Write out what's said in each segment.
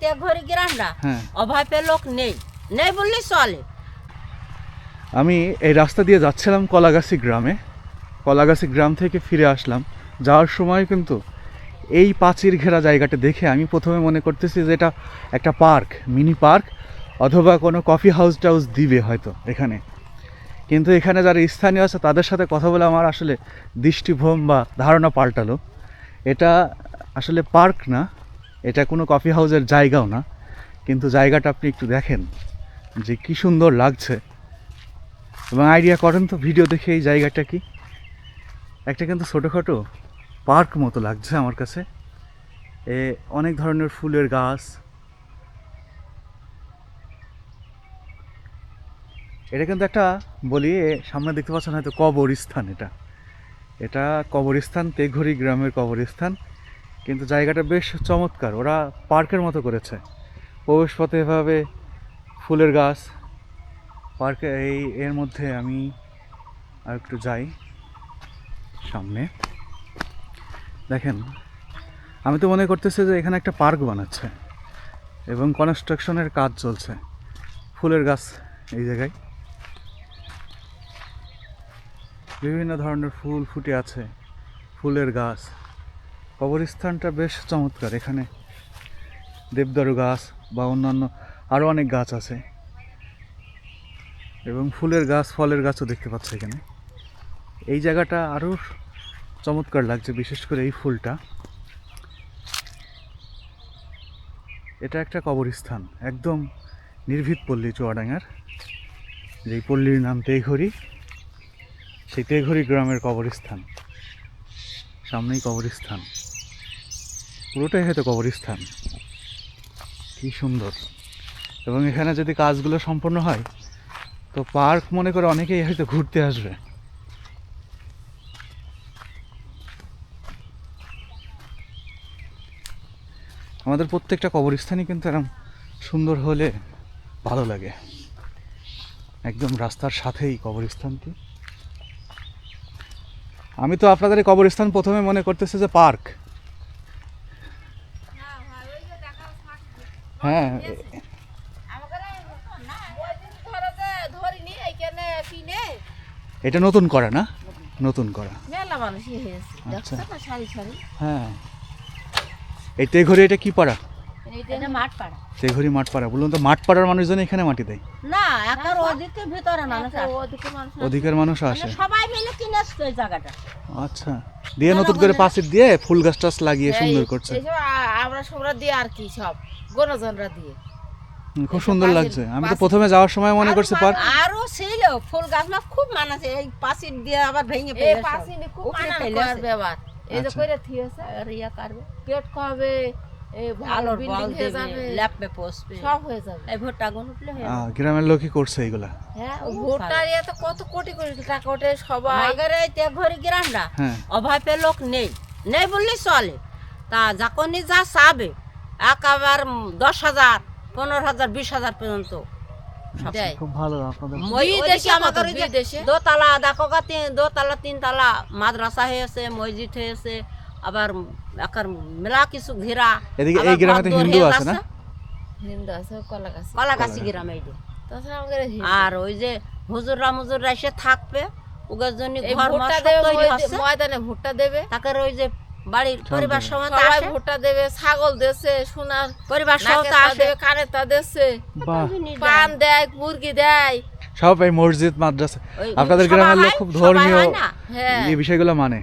তেঘরি গ্রামটা হ্যাঁ। অভাবে লোক নেই। নেই বললে চলে। আমি এই রাস্তা দিয়ে যাচ্ছিলাম কলাগাছি গ্রামে। কলাগাছি গ্রাম থেকে ফিরে আসলাম। যাওয়ার সময় কিন্তু এই পাঁচির ঘেরা জায়গাটা দেখে আমি প্রথমে মনে করতেছি যে এটা একটা পার্ক মিনি পার্ক অথবা কোনো কফি হাউস টাউস দিবে হয়তো এখানে। কিন্তু এখানে যারা স্থানীয় আছে তাদের সাথে কথা বলে আমার আসলে দৃষ্টিভ্রম বা ধারণা পাল্টালো। এটা আসলে পার্ক না এটা কোনো কফি হাউসের জায়গাও না, কিন্তু জায়গাটা আপনি একটু দেখেন যে কি সুন্দর লাগছে। এবং আইডিয়া করেন তো ভিডিও দেখে এই জায়গাটা কি? একটা কিন্তু ছোটোখাটো পার্ক মতো লাগছে আমার কাছে। এ অনেক ধরনের ফুলের গাছ। এটা কিন্তু একটা বলি সামনে দেখতে পাচ্ছেন হয়তো কবরস্থান এটা। এটা কবরস্থান তেঘরি গ্রামের কবরস্থান। কিন্তু জায়গাটা বেশ চমৎকার। ওরা পার্কের মতো করেছে। প্রবেশপথে এভাবে ফুলের গাছ। পার্কে এই, এর মধ্যে আমি আর একটু যাই সামনে। দেখেন, আমি তো মনে করতেছি যে এখানে একটা পার্ক বানাচ্ছে এবং কনস্ট্রাকশনের কাজ চলছে। ফুলের গাছ এই জায়গায়। বিভিন্ন ধরনের ফুল ফুটে আছে। ফুলের গাছ। কবরস্থানটা বেশ চমৎকার। এখানে দেবদারু গাছ বা অন্যান্য আরও অনেক গাছ আছে। এবং ফুলের গাছ, ফলের গাছও দেখতে পাচ্ছি এখানে। এই জায়গাটা আরও চমৎকার লাগছে, বিশেষ করে এই ফুলটা। এটা একটা কবরস্থান, একদম নির্ভীত পল্লী চুয়াডাঙ্গার। যেই পল্লীর নাম তেঘরি, সেই তেঘরি গ্রামের কবরস্থান। সামনেই কবরস্থান। পুরোটাই হয়তো কবরস্থান। কি সুন্দর। এবং এখানে যদি কাজগুলো সম্পন্ন হয়, তো পার্ক মনে করে অনেকেই হয়তো ঘুরতে আসবে। আমাদের প্রত্যেকটা কবরস্থানই কিন্তু এরকম সুন্দর হলে ভালো লাগে। একদম রাস্তার সাথেই কবরস্থানটি। আমি তো আপনাদের এই কবরস্থান প্রথমে মনে করতেছে যে পার্ক। হ্যাঁ। এটা নতুন করা না? নতুন করা। হয়েছে। আচ্ছা। হ্যাঁ। এই তেঘরি এটা কি পাড়া? এটা মাঠ পাড়া। তেঘরি মাঠ পাড়া। বলুন তো মাঠ পাড়ার মানুষজন এখানে মাটি দেয়? না একার ওদিকে ভিতরে মানুষ অধিকার মানুষ আসে। মানে সবাই মিলে কিনে এই জায়গাটা। আচ্ছা। দিয়ে নতুন করে পাঁচির দিয়ে ফুল গাছ টাছ লাগিয়ে সুন্দর করছে। আমরা সবরা দিয়ে আর কি সব গণজনরা দিয়ে। খুব সুন্দর লাগছে। আমি তো প্রথমে যাওয়ার সময় মনে করছি পার্ক আরও ছিল ফুল গাছ না খুব মানাছে এই পাশির দিয়ে আবার ভেঙে এই ফেলে পাশে নি খুব এই যে আচ্ছা। কইরা থিয়েছে রিয়া কাটবে। পেট খাবে এই হয়ে হয়ে এই গ্রামের লোকই করছে এইগুলা হ্যাঁ ইয়ে কত কোটি কোটি টাকা ওঠে সবাই। এই হ্যাঁ। অভাবে লোক নেই। নেই বললে চলে। তা যখনই যা চাবে একেবার দশ হাজার পনেরো হাজার বিশ হাজার পর্যন্ত খুব ভালো আপনাদের? দোতলা দেখো দোতলা তিনতলা মাদ্রাসা হয়েছে মসজিদ হয়েছে আবার মেলা কিছু ঘেরা এদিকে এই গ্রামে হিন্দু আছে না? হিন্দু আছে কলা কলাগাছি গ্রামে এই। আর ওই যে হুজুররা মুজুররা এসে থাকবে ওদের জন্য ঘর ময়দানে ভুট্টা দেবে। তাকে ওই যে বাড়ির পরিবার সবাই আসে। ভুট্টা দেবে ছাগল দেছে সোনার পরিবার তা দেবে তা দেছে। পান দেয় মুরগি দেয়। সব এই মসজিদ মাদ্রাসা। আপনাদের গ্রামের লোক খুব ধর্মীয়। হয় এই বিষয়গুলো মানে?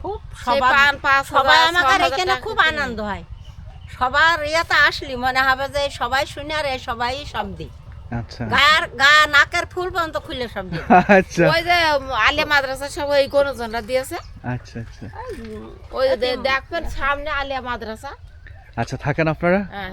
খুব সবাই আমাদের এখানে খুব আনন্দ হয়। সবার ইয়েতে আসলি মনে হবে যে সবাই শুনে আর এই সবাই সব দিই আচ্ছা। গার গা নাকের ফুল পর্যন্ত খুলে সব দিই আচ্ছা। ওই যে আলিয়া মাদ্রাসা সব ওই দিয়েছে। আচ্ছা আচ্ছা। ওই দেখবেন সামনে আলিয়া মাদ্রাসা। আচ্ছা থাকেন আপনারা? হ্যাঁ